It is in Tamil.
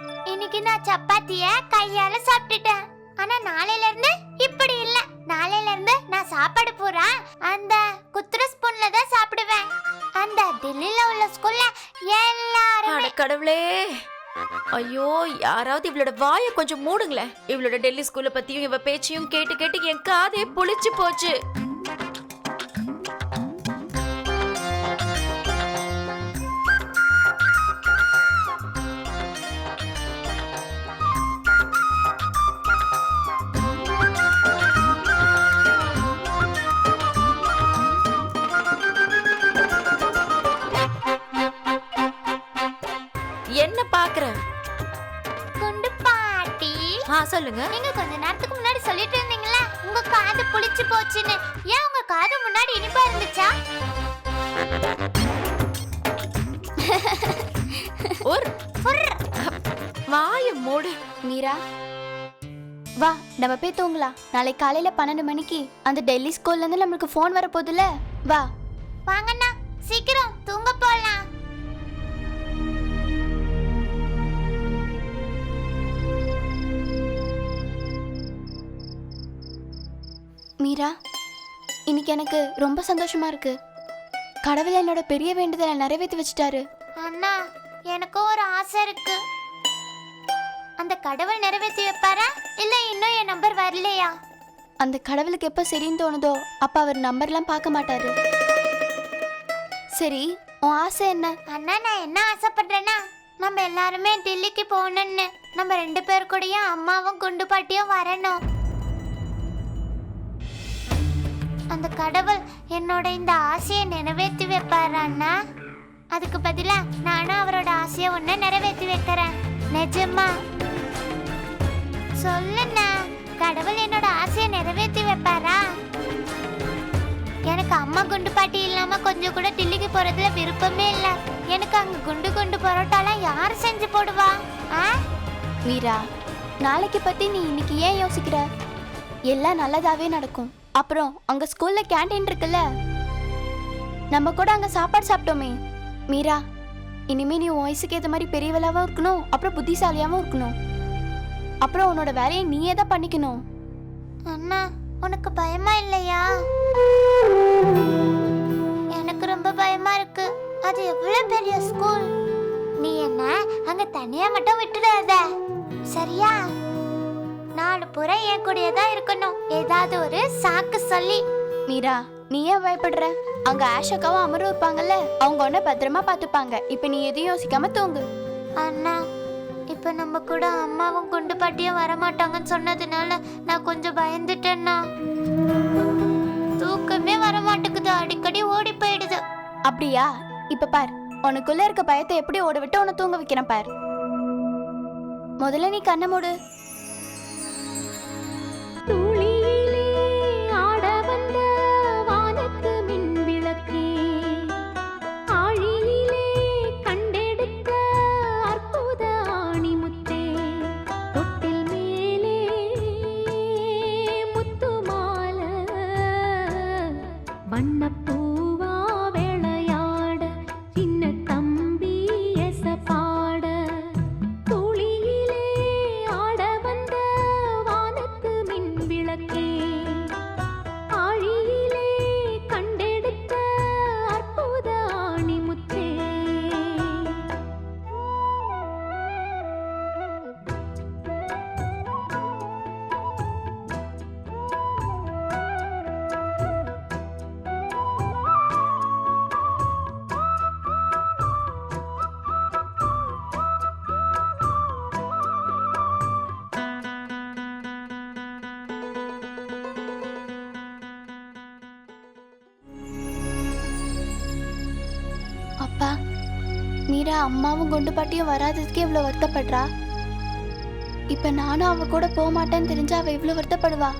இன்னைக்கு நான் சப்பாத்திய கையால சாப்பிட்டுட்டேன். ஆனா நாளையில இருந்து இப்படி இல்ல. நாளையில இருந்து நான் சாப்பாடு பூரா அந்த குத்துற ஸ்பூன்ல தான் சாப்பிடுவேன். அந்த டெல்லியில உள்ள ஸ்கூல்ல எல்லாரும் கடவுளே. ஐயோ யாராவது இவளோட வாயை கொஞ்சம் மூடுங்களேன். இவளோட டெல்லி ஸ்கூல்ல பத்தியும் இவ பேச்சையும் கேட்டு கேட்டு என் காதே புளிச்சு போச்சு. பாக்குற குண்டு பாட்டி. ஆ சொல்லுங்க. நீங்க கொஞ்ச நேரத்துக்கு முன்னாடி சொல்லிட்டு இருந்தீங்களா உங்க காது புளிச்சு போச்சுன்னு. ஏன் உங்க காது முன்னாடி இனிப்பா இருந்துச்சா? ஒரு. வாய மூடு. மீரா வா நம்ம போய் தூங்கலாம். நாளைக்கு காலையில பன்னெண்டு மணிக்கு அந்த டெல்லி ஸ்கூல்ல இருந்து நம்மளுக்கு ஃபோன் வர போகுதுல வா. வாங்கண்ணா சீக்கிரம் தூங்க போலாம். எனக்கு ரொம்ப சந்தோஷமா இருக்கு. கடவுள் என்னோட பெரிய வேண்டுதலை நிறைவேற்றி வச்சுட்டாரு. அண்ணா எனக்கும் ஒரு ஆசை இருக்கு. அந்த கடவுள் நிறைவேற்றி வைப்பாரா? இல்ல இன்னும் என் நம்பர் வரலையா? அந்த கடவுளுக்கு எப்போ சரின்னு தோணுதோ அப்போ அவர் நம்பர்லாம் பார்க்க மாட்டாரு. சரி உன் ஆசை என்ன? அண்ணா நான் என்ன ஆசைப்படுறேன்னா நம்ம எல்லாருமே டெல்லிக்கு போகணும்னு. நம்ம ரெண்டு பேர் கூடயும் அம்மாவும் குண்டு பாட்டியும் வரணும். அந்த கடவுள் என்னோட இந்த ஆசையை நிறைவேற்றி வைப்பாரு அண்ணா. அதுக்கு பதிலாக நானும் அவரோட ஆசையை ஒன்று நிறைவேற்றி வைக்கிறேன். நிஜமா? சொல்லுண்ணா கடவுள் என்னோட ஆசையை நிறைவேற்றி வைப்பாரா? எனக்கு அம்மா குண்டு பாட்டி இல்லாம கொஞ்சம் கூட டில்லிக்கு போறதுல விருப்பமே இல்ல. எனக்கு அங்க குண்டு குண்டு பரோட்டாலாம் யார் செஞ்சு போடுவா? ஆ? மீரா நாளைக்கு பத்தி நீ இன்னைக்கு ஏன் யோசிக்கிற? எல்லாம் நல்லதாவே நடக்கும். அப்புறம் அங்க ஸ்கூல்ல கேண்டீன் இருக்குல்ல? நம்ம கூட அங்க சாப்பாடு சாப்பிட்டோமே. மீரா இனிமே நீ வயசுக்கு ஏற்ற மாதிரி பெரியவளாவும் இருக்கணும் அப்புறம் புத்திசாலியாவும் இருக்கணும். அப்புறம் உன்னோட வேலையை நீயே தான் பண்ணிக்கணும். அண்ணா உனக்கு பயமா இல்லையா? எனக்கு ரொம்ப பயமா இருக்கு. அது எவ்வளவு பெரிய ஸ்கூல் நீ என்ன அங்க தனியா மட்டும் விட்டுடாத. சரியா? நாலு புறம் என் கூடயே இருக்கணும். ஏதாவது ஒரு சாக்கு சொல்லி. மீரா நீ ஏன் பயப்படுற? அங்க ஆஷாக்காவும் அமரும் இருப்பாங்கல்ல? அவங்க உன்னை பத்திரமா பார்த்துப்பாங்க. இப்போ நீ எதையும் யோசிக்காம தூங்கு. அண்ணா இப்ப நம்ம கூட அம்மாவும் குண்டு பாட்டியும் வரமாட்டாங்கன்னு சொன்னதுனால நான் கொஞ்சம் பயந்துட்டேன்னா. தூக்கமே வர மாட்டேங்குது அடிக்கடி ஓடி போயிடுது. அப்படியா? இப்ப பார் உனக்குள்ள இருக்க பயத்தை எப்படி ஓட விட்டு உன்னை தூங்க வைக்கிறேன் பார். முதல்ல நீ கண்ணை மூடு. வண்ணப்பூவா அப்பா மீரா அம்மாவும் குண்டு பாட்டியும் வராததுக்கே இவ்வளோ வருத்தப்படுறா? இப்போ நானும் அவ கூட போக மாட்டேன்னு தெரிஞ்சா அவள் இவ்வளோ வருத்தப்படுவா?